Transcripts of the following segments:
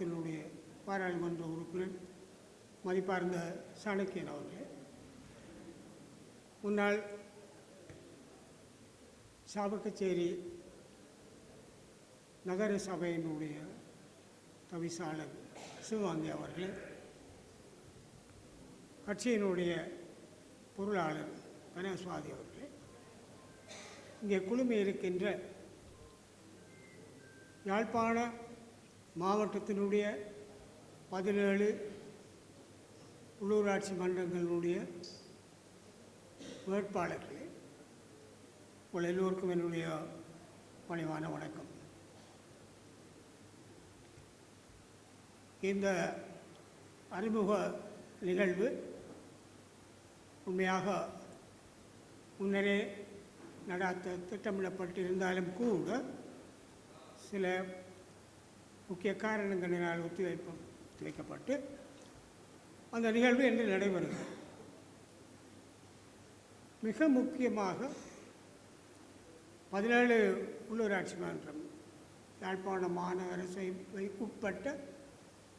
மாவட்டத்தினுடைய பாராளுமன்ற உறுப்பினர் மதிப்பார்ந்த சாணக்கியன் அவர்களே. முன்னாள் சாவக்கச்சேரி நகர சபையினுடைய தவிசாளர் சிவகாந்தி அவர்களே கட்சியினுடைய பொருளாளர் கணேஸ்வாதி அவர்களே. இங்கே குழுமி இருக்கின்ற யாழ்ப்பாண மாவட்டத்தினுடைய பதினேழு உள்ளூராட்சி மன்றங்களுடைய வேட்பாளர்களே உங்கள் எல்லோருக்கும் என்னுடைய பணிவான வணக்கம். இந்த அறிமுக நிகழ்வு உண்மையாக முன்னரே நடாத்த திட்டமிடப்பட்டிருந்தாலும் கூட சில முக்கிய காரணங்களினால் ஒத்திவைப்பு ஒத்திவைக்கப்பட்டு அந்த நிகழ்வு என்று நடைபெறுகிறது. மிக முக்கியமாக பதினேழு உள்ளூராட்சி மன்றம் யாழ்ப்பாண மாநகரசை உட்பட்ட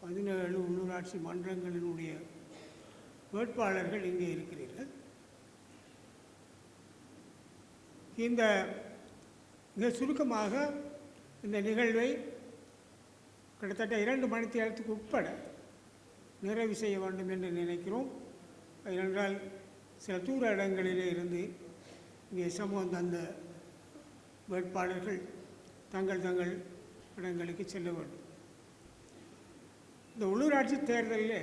பதினேழு உள்ளூராட்சி மன்றங்களினுடைய வேட்பாளர்கள் இங்கே இருக்கிறீர்கள். இந்த மிக சுருக்கமாக இந்த நிகழ்வை கிட்டத்தட்ட இரண்டு மணி நேரத்துக்கு உட்பட நிறைவு செய்ய வேண்டும் என்று நினைக்கிறோம். ஏனென்றால் சில தூர இடங்களிலே இருந்து இங்கே சமூகம் தந்த வேட்பாளர்கள் தங்கள் தங்கள் இடங்களுக்கு செல்ல வேண்டும். இந்த உள்ளூராட்சி தேர்தலில்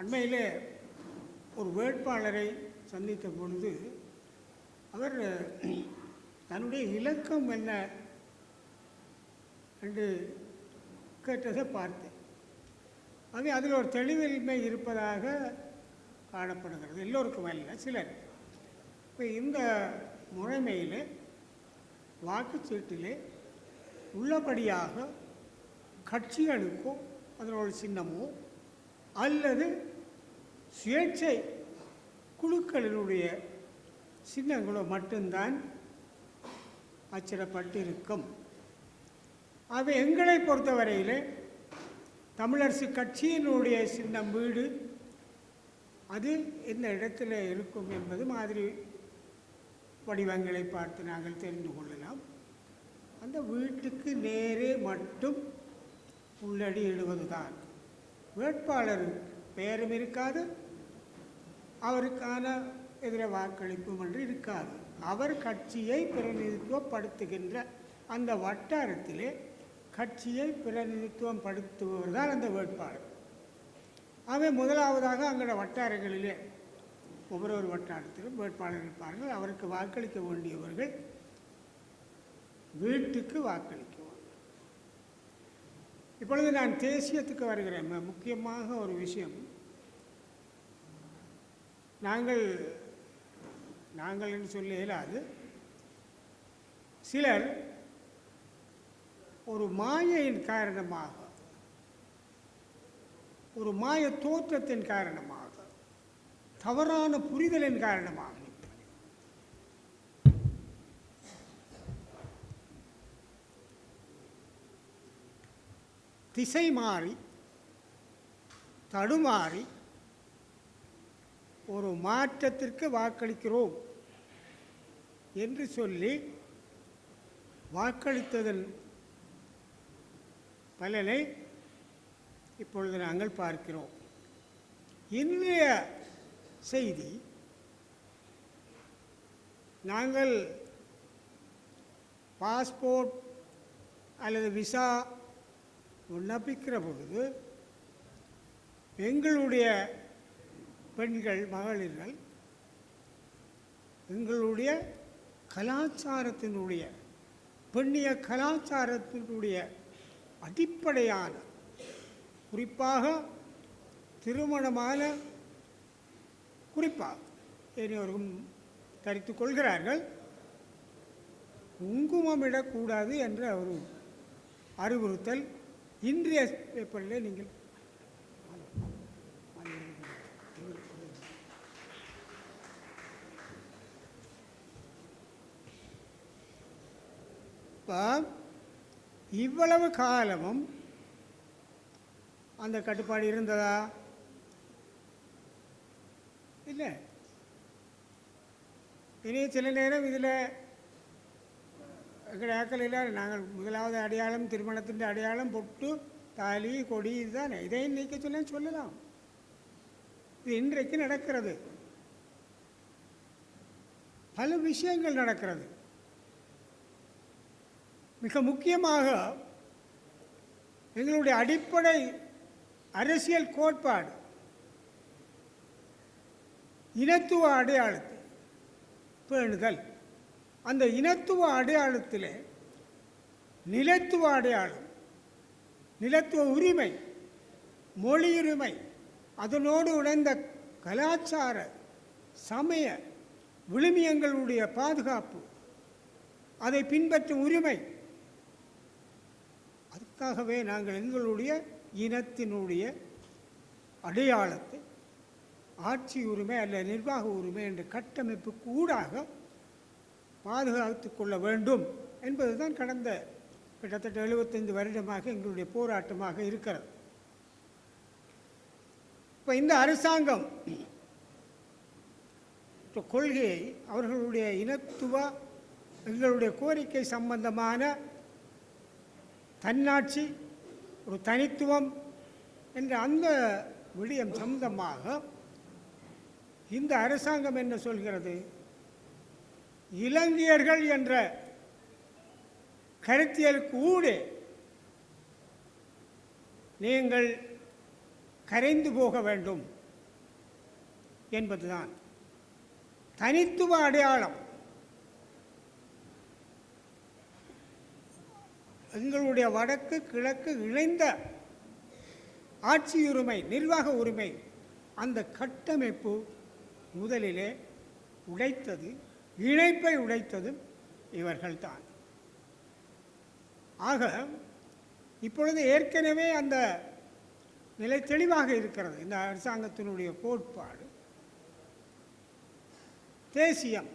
அண்மையிலே ஒரு வேட்பாளரை சந்தித்த பொழுது அவர் தன்னுடைய இலக்கம் என்ன என்று கேட்டதை பார்த்தேன். அது அதில் ஒரு தெளிவின்மை இருப்பதாக காணப்படுகிறது. எல்லோருக்கும் அல்ல சிலர். இப்போ இந்த முறைமையில் வாக்குச்சீட்டிலே உள்ளபடியாக கட்சிகளுக்கோ அதனோட சின்னமோ அல்லது சுயேட்சை குழுக்களினுடைய சின்னங்களோ மட்டும்தான் அச்சிடப்பட்டிருக்கும். அவை எங்களை பொறுத்தவரையில் தமிழரசு கட்சியினுடைய சின்னம் வீடு. அது எந்த இடத்துல இருக்கும் என்பது மாதிரி வடிவங்களை பார்த்து நாங்கள் தெரிந்து கொள்ளலாம். அந்த வீட்டுக்கு நேரே மட்டும் உள்ளடி இடுவதுதான். வேட்பாளர் பெயரும் இருக்காது அவருக்கான எதிர வாக்களிப்பும் என்று இருக்காது. அவர் கட்சியை பிரதிநிதித்துவப்படுத்துகின்ற அந்த வட்டாரத்திலே கட்சியை பிரதிநிதித்துவம் படுத்துபவர் தான் அந்த வேட்பாளர். அவை முதலாவதாக அங்கே வட்டாரங்களிலே ஒவ்வொரு வட்டாரத்திலும் வேட்பாளர் இருப்பார்கள். அவருக்கு வாக்களிக்க வேண்டியவர்கள் வீட்டுக்கு வாக்களிக்குவாங்க இப்பொழுது நான் தேசியத்துக்கு வருகிறேன். ம- முக்கியமாக ஒரு விஷயம். நாங்கள் நாங்கள் என்று சொல்ல இயலாது. சிலர் ஒரு மாயையின் காரணமாக ஒரு மாய தோற்றத்தின் காரணமாக தவறான புரிதலின் காரணமாக திசை மாறி தடுமாறி ஒரு மாற்றத்திற்கு வாக்களிக்கிறோம் என்று சொல்லி வாக்களித்ததன் பலனை இப்பொழுது நாங்கள் பார்க்கிறோம். இன்றைய செய்தி நாங்கள் பாஸ்போர்ட் அல்லது விசா விண்ணப்பிக்கிற பொழுது எங்களுடைய பெண்கள் மகளிர்கள் எங்களுடைய கலாச்சாரத்தினுடைய பெண்ணிய கலாச்சாரத்தினுடைய அடிப்படையான குறிப்பாக திருமணமான குறிப்பாக இனியோரும் தரித்து கொள்கிறார்கள். குங்குமமிடக்கூடாது என்ற ஒரு அறிவுறுத்தல் இன்றைய பேப்பரில் நீங்கள் இப்போ இவ்வளவு காலமும் அந்த கட்டுப்பாடு இருந்ததா? இல்லை. இனி சில நேரம் இதில் எங்களுடைய நாங்கள் முதலாவது அடையாளம் திருமணத்தின் அடையாளம் பொட்டு தாலி கொடி இதுதானே. இதையும் நீக்க சொல்ல சொல்லலாம். இது இன்றைக்கு நடக்கிறது. பல விஷயங்கள் நடக்கிறது. மிக முக்கியமாக எங்களுடைய அடிப்படை அரசியல் கோட்பாடு இனத்துவ அடையாளத்தை பேணுதல். அந்த இனத்துவ அடையாளத்தில் நிலத்துவ அடையாளம் நிலத்துவ உரிமை மொழியுரிமை அதனோடு உணர்ந்த கலாச்சார சமய விழுமியங்களுடைய பாதுகாப்பு அதை பின்பற்றும் உரிமை அதுக்காகவே நாங்கள் எங்களுடைய இனத்தினுடைய அடையாளத்தை ஆட்சி உரிமை அல்ல நிர்வாக உரிமை என்ற கட்டமைப்பு கூடாக பாதுகாத்து கொள்ள வேண்டும் என்பதுதான் கடந்த கிட்டத்தட்ட எழுபத்தைந்து வருடமாக எங்களுடைய போராட்டமாக இருக்கிறது. இப்போ இந்த அரசாங்கம் கொள்கையை அவர்களுடைய இனத்துவ எங்களுடைய கோரிக்கை சம்பந்தமான தன்னாட்சி ஒரு தனித்துவம் என்ற அந்த விடயம் சம்பந்தமாக இந்த அரசாங்கம் என்ன சொல்கிறது? இலங்கையர்கள் என்ற கருத்தியலுக்கு கூட நீங்கள் கரைந்து போக வேண்டும் என்பதுதான். தனித்துவ அடையாளம் எங்களுடைய வடக்கு கிழக்கு இணைந்த ஆட்சி உரிமை நிர்வாக உரிமை அந்த கட்டமைப்பு முதலிலே உடைத்தது இணைப்பை உடைத்ததும் இவர்கள்தான். ஆக இப்பொழுது ஏற்கனவே அந்த நிலை தெளிவாக இருக்கிறது. இந்த அரசாங்கத்தினுடைய கோட்பாடு. தேசியம்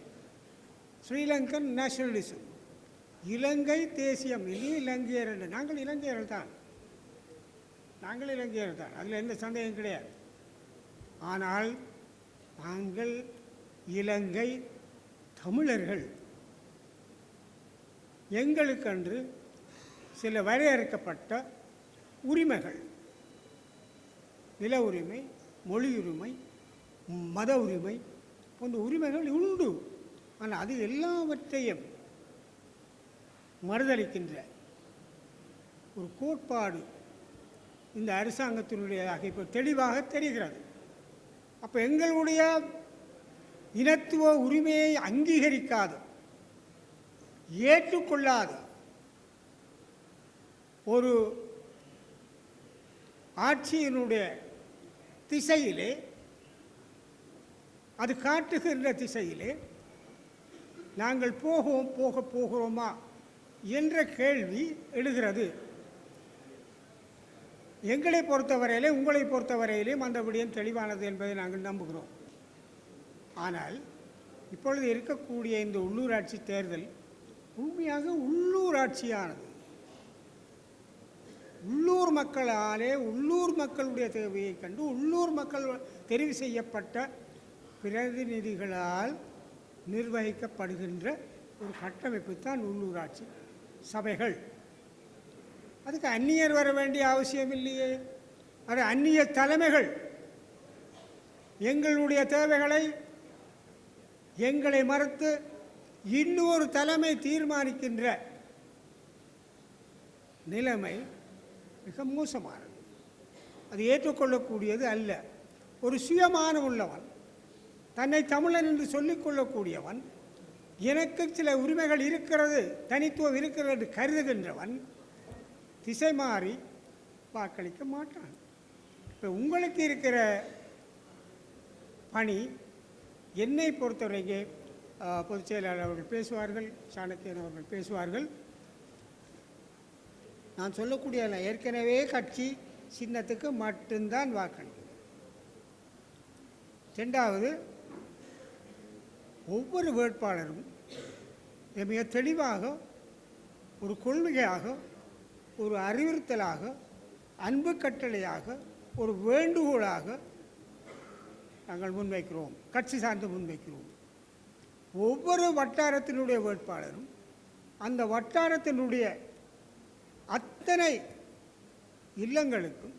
ஸ்ரீலங்கன் நேஷனலிசம். இலங்கை தேசியம் இல்லையே இலங்கையர் என்று. நாங்கள் இலங்கையர்கள் தான். நாங்கள் இலங்கையர்கள் தான். அதில் எந்த சந்தேகம் கிடையாது. ஆனால் நாங்கள் இலங்கை தமிழர்கள். எங்களுக்கென்று சில வரையறுக்கப்பட்ட உரிமைகள். நில உரிமை மொழி உரிமை மத உரிமை போன்ற உரிமைகள் உண்டு. ஆனால் அது எல்லாவற்றையும் மறுதளிக்கின்ற ஒரு கோட்பாடு இந்த அரசாங்கத்தினுடையதாக இப்போ தெளிவாக தெரிகிறது. அப்போ எங்களுடைய இனத்துவ உரிமையை அங்கீகரிக்காது ஏற்றுக்கொள்ளாது. ஒரு ஆட்சியினுடைய திசையிலே அது காட்டுகின்ற திசையிலே நாங்கள் போகவும் போக போகிறோமா? என்ற கேள்வி எழுகிறது. எங்களை பொறுத்தவரையிலே உங்களை பொறுத்தவரையிலேயும் அந்த விடயம் தெளிவானது என்பதை நாங்கள் நம்புகிறோம். ஆனால் இப்பொழுது இருக்கக்கூடிய இந்த உள்ளூராட்சி தேர்தல் உண்மையாக உள்ளூராட்சியானது. உள்ளூர் மக்களாலே உள்ளூர் மக்களுடைய தேவையை கண்டு உள்ளூர் மக்கள் தெரிவு செய்யப்பட்ட பிரதிநிதிகளால் நிர்வகிக்கப்படுகின்ற ஒரு கட்டமைப்பு தான் உள்ளூராட்சி. சபைகள். அதுக்கு அந்நியர் வர வேண்டிய அவசியம் இல்லையே. அது அந்நிய தலைமைகள். எங்களுடைய தேவைகளை எங்களை மறுத்து இன்னொரு தலைமை தீர்மானிக்கின்ற நிலைமை மிக மோசமானது. அது ஏற்றுக்கொள்ளக்கூடியது அல்ல. ஒரு சுயமான உள்ளவன் தன்னை தமிழன் என்று சொல்லிக்கொள்ளக்கூடியவன் எனக்கு சில உரிமைகள் இருக்கிறது தனித்துவம் இருக்கிறது என்று கருதுகின்றவன் திசை மாறி வாக்களிக்க மாட்டான். இப்போ உங்களுக்கு இருக்கிற பணி என்னை பொறுத்தவரைக்கும் பொதுச் செயலாளர் அவர்கள் பேசுவார்கள் சாணக்கியன் அவர்கள் பேசுவார்கள். நான் சொல்லக்கூடிய ஏற்கனவே கட்சி சின்னத்துக்கு மட்டும்தான் வாக்களிக்கிறேன் ரெண்டாவது ஒவ்வொரு வேட்பாளரும் மிக தெளிவாக ஒரு கொள்கையாக ஒரு அறிவுறுத்தலாக அன்பு கட்டளையாக ஒரு வேண்டுகோளாக நாங்கள் முன்வைக்கிறோம் கட்சி சார்ந்து முன்வைக்கிறோம். ஒவ்வொரு வட்டாரத்தினுடைய வேட்பாளரும் அந்த வட்டாரத்தினுடைய அத்தனை இல்லங்களுக்கும்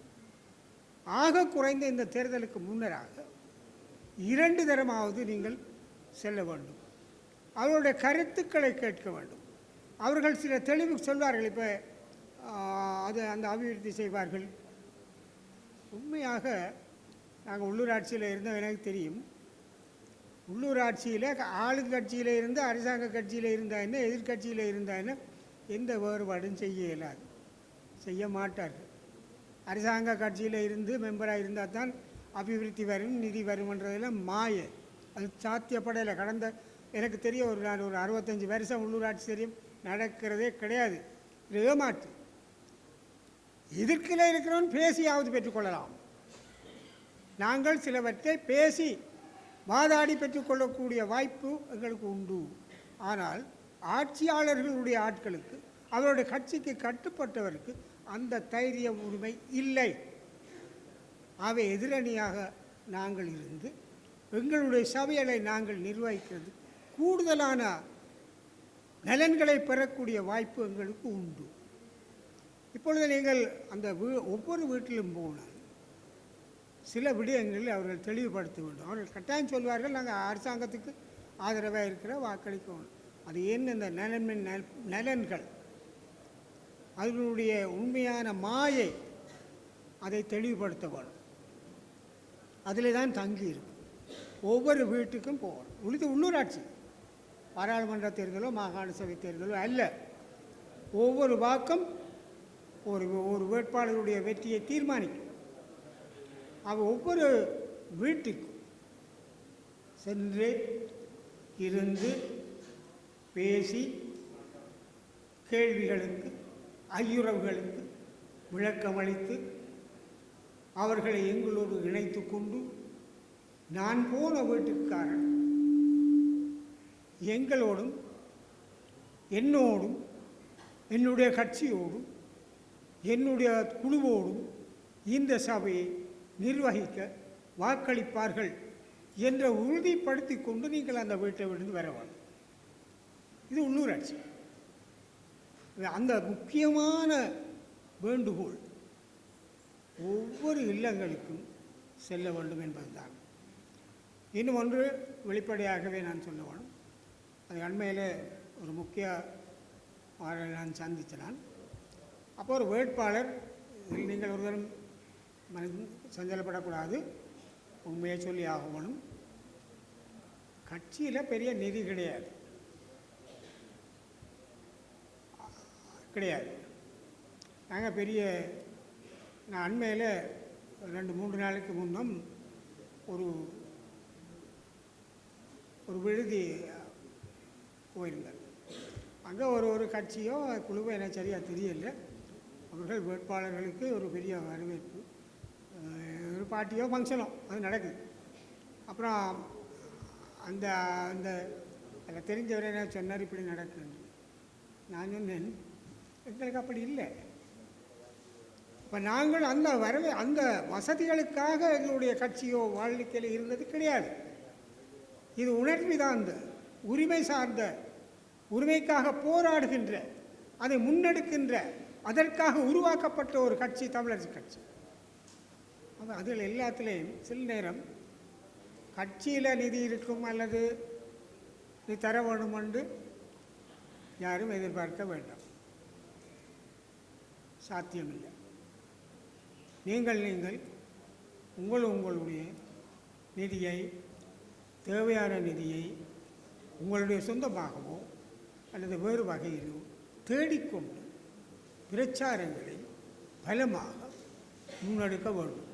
ஆக குறைந்த இந்த தேர்தலுக்கு முன்னராக இரண்டு தரமாவது நீங்கள் செல்ல வேண்டும். அவருடைய கருத்துக்களை கேட்க வேண்டும். அவர்கள் சில தெளிவு சொல்வார்கள். இப்போ அது அந்த அபிவிருத்தி செய்வார்கள். உண்மையாக நாங்கள் உள்ளூராட்சியில் இருந்தோம் எனக்கு தெரியும். உள்ளூராட்சியில் ஆளுங்கட்சியில் இருந்து அரசாங்க கட்சியில் இருந்தால் என்ன எதிர்க்கட்சியில் இருந்தால் என்ன எந்த வேறுபாடும் செய்ய இயலாது. செய்ய மாட்டார்கள். அரசாங்க கட்சியில் இருந்து மெம்பராக இருந்தால் தான் அபிவிருத்தி வரும் நிதி வரும்ன்றதெல்லாம் மாய. அது சாத்தியப்படையில் கடந்த எனக்கு தெரிய ஒரு நான் ஒரு அறுபத்தஞ்சு வருஷம் உள்ளூராட்சி தெரியும் நடக்கிறதே கிடையாது. இது ஏமாற்று. எதிர்க்கில் இருக்கிறவன் பேசியாவது பெற்றுக்கொள்ளலாம். நாங்கள் சிலவற்றை பேசி வாதாடி பெற்றுக்கொள்ளக்கூடிய வாய்ப்பு எங்களுக்கு உண்டு. ஆனால் ஆட்சியாளர்களுடைய ஆட்களுக்கு அவருடைய கட்சிக்கு கட்டுப்பட்டவருக்கு அந்த தைரிய உரிமை இல்லை. அவை எதிரணியாக நாங்கள் இருந்து எங்களுடைய சபைகளை நாங்கள் நிர்வகிக்கிறது. கூடுதலான நலன்களை பெறக்கூடிய வாய்ப்பு எங்களுக்கு உண்டு. இப்பொழுது நீங்கள் அந்த வீ ஒவ்வொரு வீட்டிலும் போனால் சில விடயங்களில் அவர்கள் தெளிவுபடுத்த வேண்டும் அவர்கள் கட்டாயம் சொல்வார்கள் நாங்கள் அரசாங்கத்துக்கு ஆதரவாக இருக்கிற வாக்களிக்கணும் அது என்ன இந்த நலன்மின் நல் நலன்கள்? அதனுடைய உண்மையான மாயை அதை தெளிவுபடுத்த வேணும் அதில் தான் தங்கியிருக்கும். ஒவ்வொரு வீட்டுக்கும் போகணும். உழுது உள்ளூராட்சி. பாராளுமன்ற தேர்தலோ மாகாண சபை தேர்தலோ அல்ல. ஒவ்வொரு வாக்கம் ஒரு ஒரு வேட்பாளருடைய வெற்றியை தீர்மானிக்கும். அவ ஒவ்வொரு வீட்டுக்கும் சென்று இருந்து பேசி கேள்விகளுக்கு ஐயுறவுகளுக்கு விளக்கமளித்து அவர்களை எங்களோடு இணைத்து கொண்டு நான் போன வீட்டுக்காரன். எங்களோடும் என்னோடும் என்னுடைய கட்சியோடும் என்னுடைய குழுவோடும் இந்த சபையை நிர்வகிக்க வாக்களிப்பார்கள் என்ற உறுதிப்படுத்தி கொண்டு நீங்கள் அந்த வீட்டை விட்டு வர வேண்டும். இது உள்ளூராட்சி. அந்த முக்கியமான வேண்டுகோள் ஒவ்வொரு இல்லங்களுக்கும் செல்ல வேண்டும் என்பதுதான். இன்னும் ஒன்று வெளிப்படையாகவே நான் சொல்ல வேணும். அது அண்மையில் ஒரு முக்கிய ஆளை நான் சந்தித்தேன். நான் அப்போ ஒரு வேட்பாளர் நீங்கள் ஒருவரும் மன சஞ்சலப்படக்கூடாது. உண்மையை சொல்லி ஆகணும். கட்சியில் பெரிய நிதி கிடையாது. கிடையாது. நாங்கள் பெரிய நான் அண்மையில் ரெண்டு மூன்று நாளைக்கு முன்னும் ஒரு ஒரு விடுதி போயிருந்தேன் அங்கே ஒரு ஒரு கட்சியோ குழுவோ எனக்கு சரியாக தெரியல. அவர்கள் வேட்பாளர்களுக்கு ஒரு பெரிய வரவேற்பு. ஒரு பார்ட்டியோ ஃபங்க்ஷனோ அது நடக்குது. அப்புறம் அந்த அந்த அதில் தெரிஞ்சவர் என்ன சொன்னார் இப்படி நடக்குன்னு நான் சொன்னேன் எங்களுக்கு அப்படி இல்லை. இப்போ நாங்கள் அந்த வரவே அந்த வசதிகளுக்காக எங்களுடைய கட்சியோ வாழ்க்கையில் இருந்தது கிடையாது. இது உணர்விதாந்த உரிமை சார்ந்த உரிமைக்காக போராடுகின்ற அதை முன்னெடுக்கின்ற அதற்காக உருவாக்கப்பட்ட ஒரு கட்சி தமிழரசு கட்சி. அப்போ அதில் எல்லாத்துலேயும் சில நேரம் கட்சியில் நிதி இருக்கும் அல்லது நீ தர வேணும் என்று யாரும் எதிர்பார்க்க வேண்டாம். சாத்தியமில்லை. நீங்கள் நீங்கள் உங்கள் உங்களுடைய நிதியை தேவையான நிதியை உங்களுடைய சொந்தமாகவோ அல்லது வேறு வகையிலோ தேடிக்கொண்டு பிரச்சாரங்களை பலமாக முன்னெடுக்க வேண்டும்.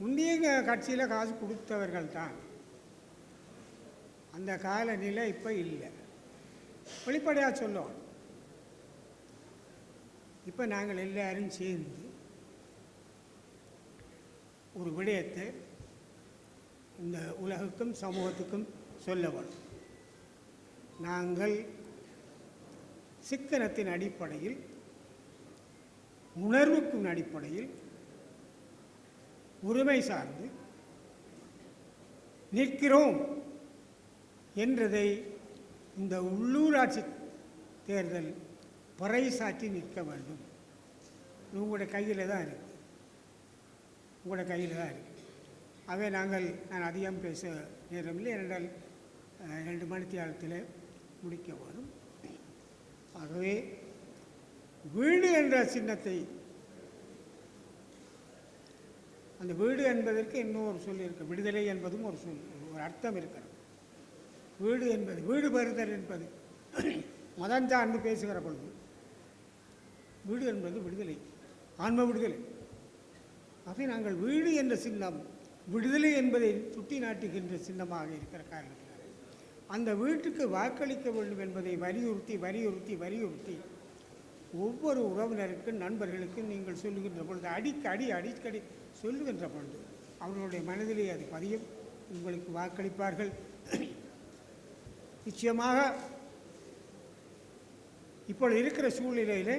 முந்தைய கட்சியில் காசு கொடுத்தவர்கள் தான். அந்த காலநிலை இப்போ இல்லை. வெளிப்படையாக சொல்லுவோம். இப்போ நாங்கள் எல்லாரும் சேர்ந்து ஒரு விடயத்தை இந்த உலகுக்கும் சமூகத்துக்கும் சொல்ல வரும் நாங்கள் சிக்கனத்தின் அடிப்படையில் உணர்வுக்கும் அடிப்படையில் உரிமை சார்ந்து நிற்கிறோம் என்றதை இந்த உள்ளூராட்சி தேர்தல் பறைசாற்றி நிற்க வேண்டும். உங்களோட கையில் தான் இருக்குது உங்களோட கையில் தான் இருக்குது ஆகவே நாங்கள் நான் அதிகம் பேச நேரமில்லை ஏனென்றால் இரண்டு மணி தியாகத்தில் முடிக்க வரும் ஆகவே வீடு என்ற சின்னத்தை அந்த வீடு என்பதற்கு இன்னொரு சொல் இருக்கு விடுதலை என்பதும் ஒரு சொல் ஒரு அர்த்தம் இருக்கிறது. வீடு என்பது வீடு பெறுதல் என்பது மதம் சார்ந்து பேசுகிற பொழுது வீடு என்பது விடுதலை ஆன்ம விடுதலை. ஆகவே நாங்கள் வீடு என்ற சின்னம் விடுதலை என்பதை சுட்டி நாட்டுகின்ற சின்னமாக இருக்கிற காரணத்தினால். அந்த வீட்டுக்கு வாக்களிக்க வேண்டும் என்பதை வலியுறுத்தி வலியுறுத்தி வலியுறுத்தி ஒவ்வொரு உறவினருக்கும் நண்பர்களுக்கும் நீங்கள் சொல்லுகின்ற பொழுது அடிக்கடி அடிக்கடி சொல்லுகின்ற பொழுது அவர்களுடைய மனதிலே அது பதியும். உங்களுக்கு வாக்களிப்பார்கள். நிச்சயமாக இப்பொழுது இருக்கிற சூழ்நிலையில்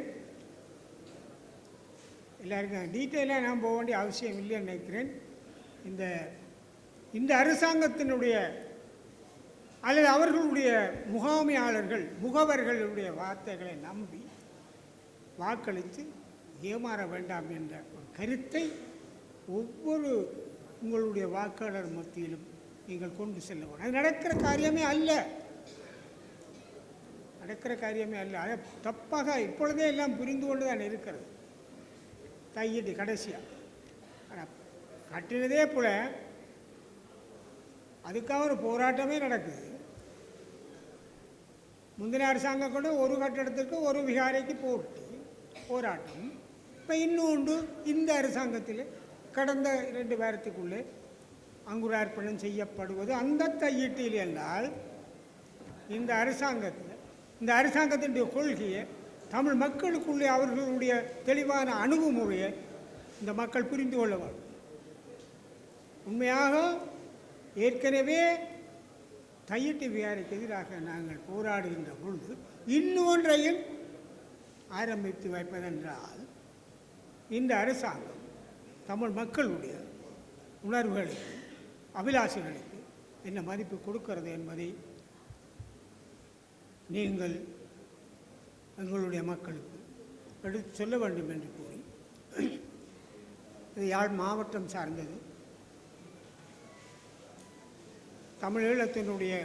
எல்லாருக்கும் டீட்டெயிலாக நான் போக வேண்டிய அவசியம் இல்லைன்னு நினைக்கிறேன். இந்த இந்த அரசாங்கத்தினுடைய அல்லது அவர்களுடைய முகாமையாளர்கள் முகவர்களுடைய வார்த்தைகளை நம்பி வாக்களித்து ஏமாற வேண்டாம் என்ற ஒரு கருத்தை ஒவ்வொரு உங்களுடைய வாக்காளர் மத்தியிலும் நீங்கள் கொண்டு செல்ல வேண்டும். அது நடக்கிற காரியமே அல்ல. நடக்கிற காரியமே அல்ல. அதை தப்பாக இப்பொழுதே எல்லாம் புரிந்து கொண்டு தான் இருக்கிறது. தையடி கடைசியாக ஆனால் கட்டினதே போல. அதுக்காக ஒரு போராட்டமே நடக்குது. முந்தின அரசாங்கம் கூட ஒரு கட்டடத்திற்கு ஒரு விகாரைக்கு போட்டி போராட்டம். இப்போ இன்னொன்று இந்த அரசாங்கத்தில் கடந்த ரெண்டு வாரத்துக்குள்ளே அங்குரார்ப்பணம் செய்யப்படுவது. அந்த தையீட்டில் என்றால் இந்த அரசாங்கத்தில் இந்த அரசாங்கத்தினுடைய கொள்கையை தமிழ் மக்களுக்குள்ளே அவர்களுடைய தெளிவான அணுகுமுறையை இந்த மக்கள் புரிந்து கொள்ள வேண்டும். உண்மையாக ஏற்கனவே தையிட்டு விகாரைக்கு எதிராக நாங்கள் போராடுகின்ற பொழுது இன்னொன்றையும் ஆரம்பித்து வைப்பதென்றால் இந்த அரசாங்கம் தமிழ் மக்களுடைய உணர்வுகளுக்கு அபிலாஷைகளுக்கு என்ன மதிப்பு கொடுக்கிறது என்பதை நீங்கள் எங்களுடைய மக்களுக்கு எடுத்து சொல்ல வேண்டும் என்று கூறி இது யாழ் மாவட்டம் சார்ந்தது. தமிழீழத்தினுடைய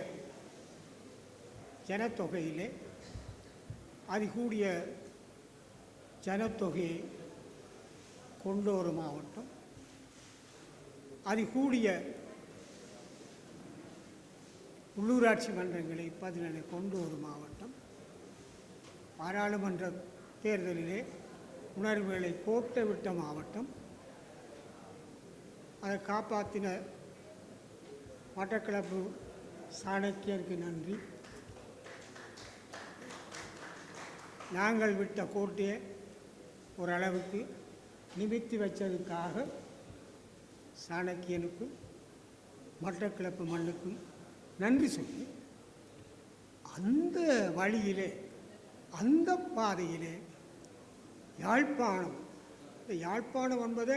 ஜனத்தொகையிலே அதிகூடிய ஜனத்தொகையை கொண்ட ஒரு மாவட்டம். அதிகூடிய உள்ளூராட்சி மன்றங்களை பதினெனை கொண்ட ஒரு மாவட்டம். பாராளுமன்ற தேர்தலிலே உணர்வுகளை கோட்டை விட்ட மாவட்டம். அதை காப்பாற்றின மட்டக்களப்பு சாணக்கியருக்கு நன்றி. நாங்கள் விட்ட கோட்டையை ஓரளவுக்கு நிமித்தி வச்சதுக்காக சாணக்கியனுக்கும் மட்டக்கிளப்பு மண்ணுக்கும் நன்றி சொல்லி அந்த வழியிலே அந்த பாதையிலே யாழ்ப்பாணம் இந்த யாழ்ப்பாணம் என்பது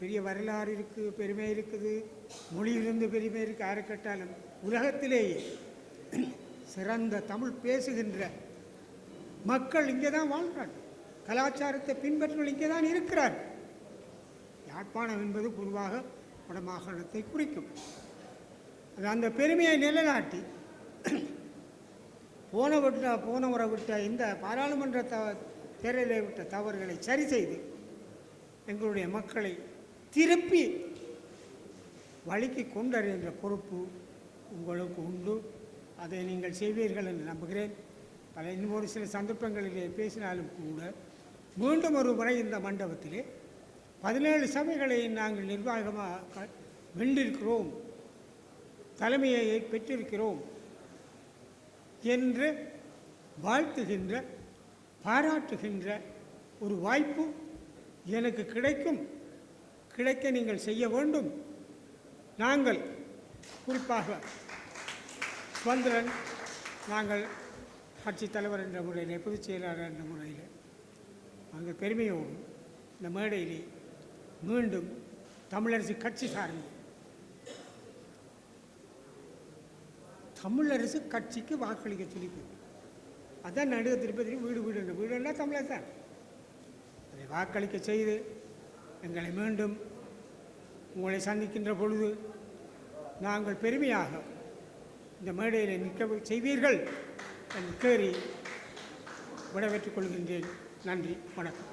பெரிய வரலாறு இருக்குது பெருமை இருக்குது மொழியிலிருந்து பெருமை இருக்குது யாரை கேட்டாலும். உலகத்திலேயே சிறந்த தமிழ் பேசுகின்ற மக்கள் இங்கே தான் வாழ்கிறார்கள் கலாச்சாரத்தை பின்பற்றவர்கள் இங்கே தான் இருக்கிறார் யாழ்ப்பாணம் என்பது பொதுவாக வடமாகாணத்தை குறிக்கும். அது அந்த பெருமையை நிலைநாட்டி போன விட்ட போன முறை விட்ட இந்த பாராளுமன்ற த தேர்தலை விட்ட தவறுகளை சரி செய்து எங்களுடைய மக்களை திருப்பி வழிக்கு கொண்டறிகின்ற பொறுப்பு உங்களுக்கு உண்டு. அதை நீங்கள் செய்வீர்கள் என்று நம்புகிறேன். பல இன்னும் ஒரு சில சந்தர்ப்பங்களிலே பேசினாலும் கூட மீண்டும் ஒரு முறை இந்த மண்டபத்திலே பதினேழு சபைகளை நாங்கள் நிர்வாகமாக வென்றிருக்கிறோம். தலைமையை பெற்றிருக்கிறோம் என்று வாழ்த்துகின்ற பாராட்டுகின்ற ஒரு வாய்ப்பு எனக்கு கிடைக்கும். கிடைக்க நீங்கள் செய்ய வேண்டும். நாங்கள் குறிப்பாக சுதந்திரன் நாங்கள் கட்சி தலைவர் என்ற முறையில் பொதுச் செயலாளர் என்ற முறையில் நாங்கள் பெருமையோடும் இந்த மேடையிலே மீண்டும் தமிழரசு கட்சி சார்ந்து தமிழரசு கட்சிக்கு வாக்களிக்க சொல்லி அதான் நடுக திருப்பதி வீடு வீடு வீடு என்ன தமிழர் தான். அதை வாக்களிக்க செய்து எங்களை மீண்டும் உங்களை சந்திக்கின்ற பொழுது நாங்கள் பெருமையாக இந்த மேடையில் நிற்க செய்வீர்கள் என்று கேறி விடைபெற்றுக் கொள்கின்றேன். நன்றி வணக்கம்.